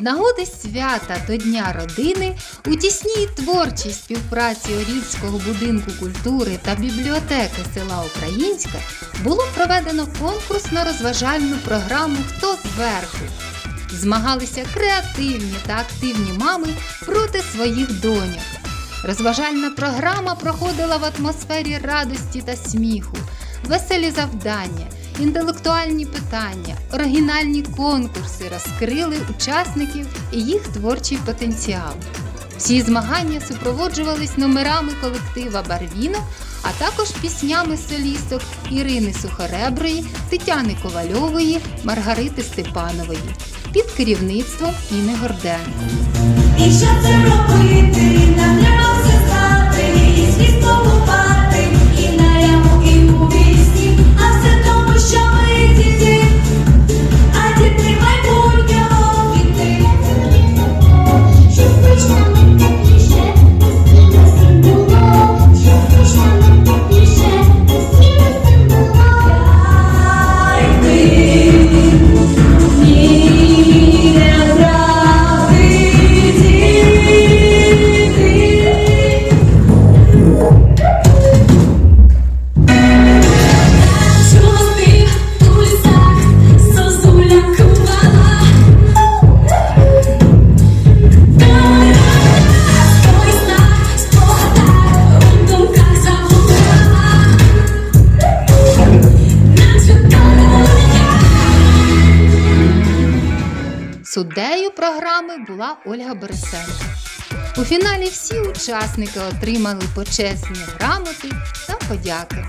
нагоди свята до Дня родини у тісній творчій співпраці Орільського будинку культури та бібліотеки села Українська було проведено конкурсно-розважальну програму Хто зверху. Змагалися креативні та активні мами проти своїх доньок. Розважальна програма проходила в атмосфері радості та сміху, веселі завдання, інтелектуальні питання, оригінальні конкурси розкрили учасників і їх творчий потенціал. Всі змагання супроводжувались номерами колектива Барвіно, а також піснями солісток Ірини Сухореброї, Тетяни Ковальової, Маргарити Степанової під керівництвом Іни Горденко. І що це робити? Суддею програми була Ольга Борисенко. У фіналі всі учасники отримали почесні грамоти та подяки.